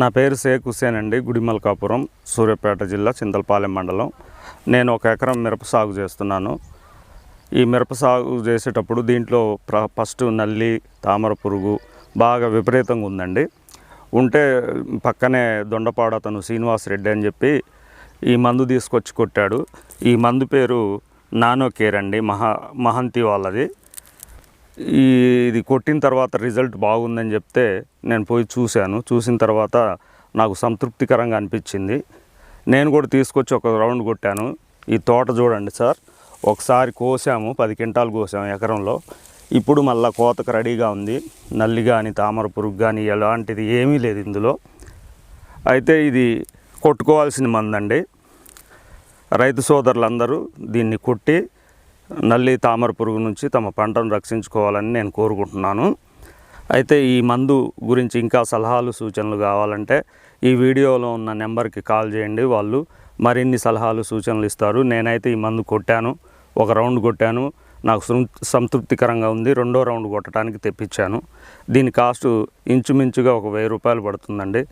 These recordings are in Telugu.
నా పేరు షేక్ హుసేన్ అండి గుడిమల్కాపురం సూర్యాపేట జిల్లా చింతలపాలెం మండలం. నేను ఒక ఎకరం మిరప సాగు చేస్తున్నాను. ఈ మిరప సాగు చేసేటప్పుడు దీంట్లో ప్ర ఫస్ట్ నల్లి తామర పురుగు బాగా విపరీతంగా ఉందండి. ఉంటే పక్కనే దొండపాడ అతను శ్రీనివాస్ రెడ్డి అని చెప్పి ఈ మందు తీసుకొచ్చి కొట్టాడు. ఈ మందు పేరు నానో కేర్ అండి మహా మహంతి వాళ్ళది. ఈ ఇది కొట్టిన తర్వాత రిజల్ట్ బాగుందని చెప్తే నేను పోయి చూశాను. చూసిన తర్వాత నాకు సంతృప్తికరంగా అనిపించింది. నేను కూడా తీసుకొచ్చి ఒక రౌండ్ కొట్టాను. ఈ తోట చూడండి సార్. ఒకసారి కోసాము పది క్వింటాలు కోసాము ఎకరంలో. ఇప్పుడు మళ్ళీ కోతకు రెడీగా ఉంది. నల్లి కానీ తామర పురుగు కానీ ఎలాంటిది ఏమీ లేదు ఇందులో. అయితే ఇది కొట్టుకోవాల్సిన మందండి. రైతు సోదరులందరూ దీన్ని కొట్టి నల్లి తామర పురుగు నుంచి తమ పంటను రక్షించుకోవాలని నేను కోరుకుంటున్నాను. అయితే ఈ మందు గురించి ఇంకా సలహాలు సూచనలు కావాలంటే ఈ వీడియోలో ఉన్న నెంబర్కి కాల్ చేయండి వాళ్ళు. మరిన్ని సలహాలు సూచనలు ఇస్తారు. నేనైతే ఈ మందు కొట్టాను. ఒక రౌండ్ కొట్టాను. నాకు సంతృప్తికరంగా ఉంది. రెండో రౌండ్ కొట్టడానికి తెప్పించాను. దీని కాస్ట్ ఇంచుమించుగా ఒక వెయ్యి రూపాయలు పడుతుందండి.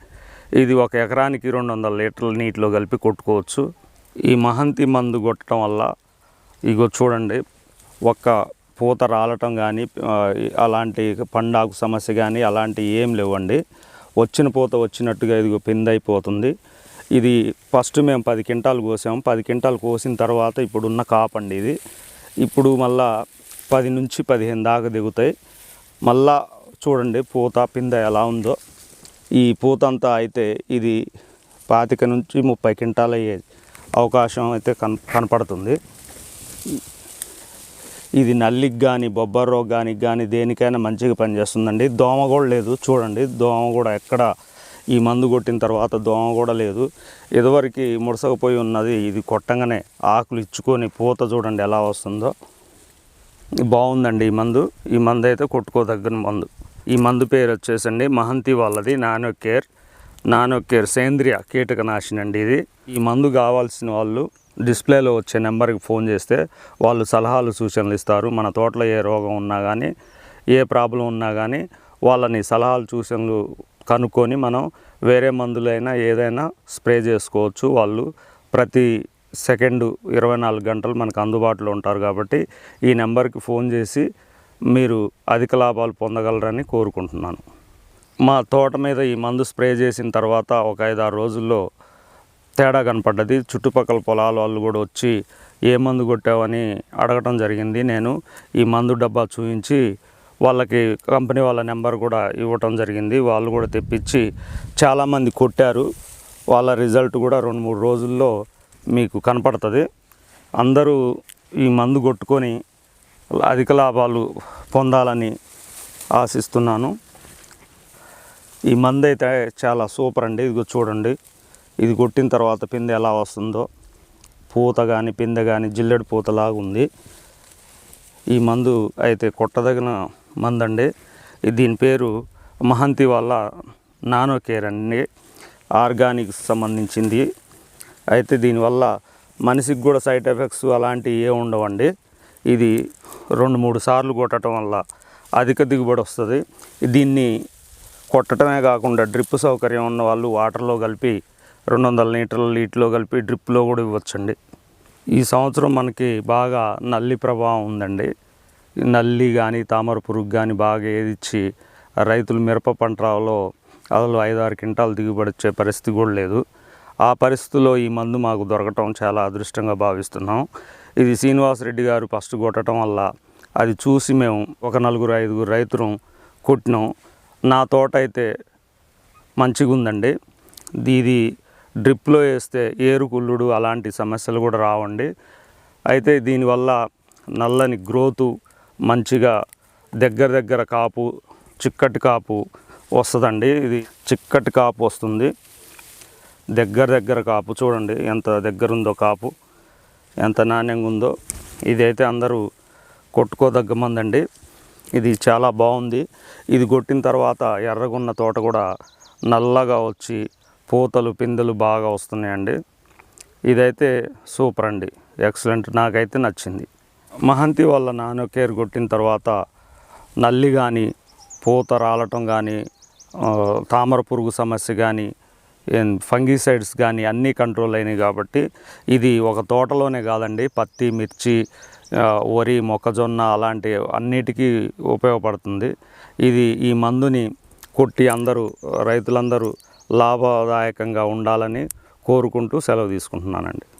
ఇది ఒక ఎకరానికి రెండు వందల లీటర్ల నీటిలో కలిపి కొట్టుకోవచ్చు. ఈ మహంతి మందు కొట్టడం వల్ల ఇగో చూడండి ఒక్క పూత రాలటం కానీ అలాంటి పండాకు సమస్య కానీ అలాంటి ఏం లేవండి. వచ్చిన పూత వచ్చినట్టుగా ఇదిగో పిందైపోతుంది. ఇది ఫస్ట్ మేము పది క్వింటాలు కోసాము పది క్వింటాలు కోసిన తర్వాత ఇప్పుడున్న కాపండి ఇది. ఇప్పుడు మళ్ళా పది నుంచి పదిహేను దాకా దిగుతాయి. మళ్ళా చూడండి పూత పింద ఎలా ఉందో. ఈ పూత అంతా అయితే ఇది పాతిక నుంచి ముప్పై క్వింటాలు అయ్యే అవకాశం అయితే కన్ కనపడుతుంది. ఇది నల్లికి కానీ బొబ్బర్ రోగ్ కానీ కానీ దేనికైనా మంచిగా పనిచేస్తుందండి. దోమ కూడా లేదు చూడండి. దోమ కూడా ఎక్కడ ఈ మందు కొట్టిన తర్వాత దోమ కూడా లేదు. ఇదివరకు ముడసకపోయి ఉన్నది ఇది కొట్టంగానే ఆకులు ఇచ్చుకొని పూత చూడండి ఎలా వస్తుందో. బాగుందండి ఈ మందు. ఈ మందు అయితే కొట్టుకోదగిన మందు. ఈ మందు పేరు వచ్చేసండి మహంతి వాళ్ళది నానో కేర్. నానో కేర్ సేంద్రియ కీటకనాశిని అండి ఇది. ఈ మందు కావాల్సిన వాళ్ళు డిస్ప్లేలో వచ్చే నెంబర్కి ఫోన్ చేస్తే వాళ్ళు సలహాలు సూచనలు ఇస్తారు. మన తోటలో ఏ రోగం ఉన్నా కానీ ఏ ప్రాబ్లం ఉన్నా కానీ వాళ్ళని సలహాలు సూచనలు కనుక్కొని మనం వేరే మందులైనా ఏదైనా స్ప్రే చేసుకోవచ్చు. వాళ్ళు ప్రతి సెకండ్ ఇరవై నాలుగు గంటలు మనకు అందుబాటులో ఉంటారు కాబట్టి ఈ నెంబర్కి ఫోన్ చేసి మీరు అధిక లాభాలు పొందగలరని కోరుకుంటున్నాను. మా తోట మీద ఈ మందు స్ప్రే చేసిన తర్వాత ఒక ఐదు ఆరు రోజుల్లో తేడా కనపడ్డది. చుట్టుపక్కల పొలాల వాళ్ళు కూడా వచ్చి ఏ మందు కొట్టావని అడగటం జరిగింది. నేను ఈ మందు డబ్బా చూపించి వాళ్ళకి కంపెనీ వాళ్ళ నెంబర్ కూడా ఇవ్వటం జరిగింది. వాళ్ళు కూడా తెప్పించి చాలామంది కొట్టారు. వాళ్ళ రిజల్ట్ కూడా రెండు మూడు రోజుల్లో మీకు కనపడుతుంది. అందరూ ఈ మందు కొట్టుకొని అధిక లాభాలు పొందాలని ఆశిస్తున్నాను. ఈ మందు అయితే చాలా సూపర్ అండి. ఇదిగో చూడండి. ఇది కొట్టిన తర్వాత పిందె ఎలా వస్తుందో పూత కానీ పిందె కానీ జిల్లెడు పూతలాగా ఉంది. ఈ మందు అయితే కొట్టదగిన మందు అండి దీని పేరు మహంతి వాళ్ళ నానో కేర్ అండి. ఆర్గానిక్ సంబంధించింది. అయితే దీనివల్ల మనిషికి కూడా సైడ్ ఎఫెక్ట్స్ అలాంటివి ఏ ఉండవండి. ఇది రెండు మూడు సార్లు కొట్టడం వల్ల అధిక దిగుబడి వస్తుంది. దీన్ని కొట్టడమే కాకుండా డ్రిప్ సౌకర్యం ఉన్న వాళ్ళు వాటర్లో కలిపి రెండు వందల లీటర్ల నీటిలో కలిపి డ్రిప్లో కూడా ఇవ్వచ్చండి. ఈ సంవత్సరం మనకి బాగా నల్లి ప్రభావం ఉందండి. నల్లి కానీ తామర పురుగు కానీ బాగా ఏదిచ్చి రైతులు మిరప పంటలో అసలు ఆరు క్వింటాలు దిగుబడి వచ్చే పరిస్థితి కూడా లేదు. ఆ పరిస్థితిలో ఈ మందు మాకు దొరకటం చాలా అదృష్టంగా భావిస్తున్నాం. ఇది శ్రీనివాసరెడ్డి గారు ఫస్ట్ కొట్టడం వల్ల అది చూసి మేము ఒక నలుగురు ఐదుగురు రైతులు కొట్టినాం. నా తోట అయితే మంచిగా ఉందండి ఇది డ్రిప్లో వేస్తే ఏరు కుళ్ళుడు అలాంటి సమస్యలు కూడా రావండి. అయితే దీనివల్ల నల్లని గ్రోతు మంచిగా దగ్గర దగ్గర కాపు చిక్కటి కాపు వస్తుందండి. ఇది చిక్కటి కాపు వస్తుంది. దగ్గర దగ్గర కాపు చూడండి ఎంత దగ్గర ఉందో కాపు ఎంత నాణ్యంగా ఉందో ఇదైతే అందరూ కొట్టుకోదగ్గ మందండి. ఇది చాలా బాగుంది. ఇది కొట్టిన తర్వాత ఎర్రగున్న తోట కూడా నల్లగా వచ్చి పూతలు పిందెలు బాగా వస్తున్నాయండి. ఇదైతే సూపర్ అండి. ఎక్సలెంట్ నాకైతే నచ్చింది. మహంతి వల్ల నానో కేర్ కొట్టిన తర్వాత నల్లి కానీ పూత రాలటం కానీ తామర పురుగు సమస్య కానీ ఫంగిసైడ్స్ కానీ అన్నీ కంట్రోల్ అయినాయి కాబట్టి ఇది ఒక తోటలోనే కాదండి. పత్తి మిర్చి వరి మొక్కజొన్న అలాంటి అన్నిటికీ ఉపయోగపడుతుంది. ఇది ఈ మందుని కొట్టి అందరూ రైతులందరూ లాభదాయకంగా ఉండాలని కోరుకుంటూ సెలవు తీసుకుంటున్నానండి.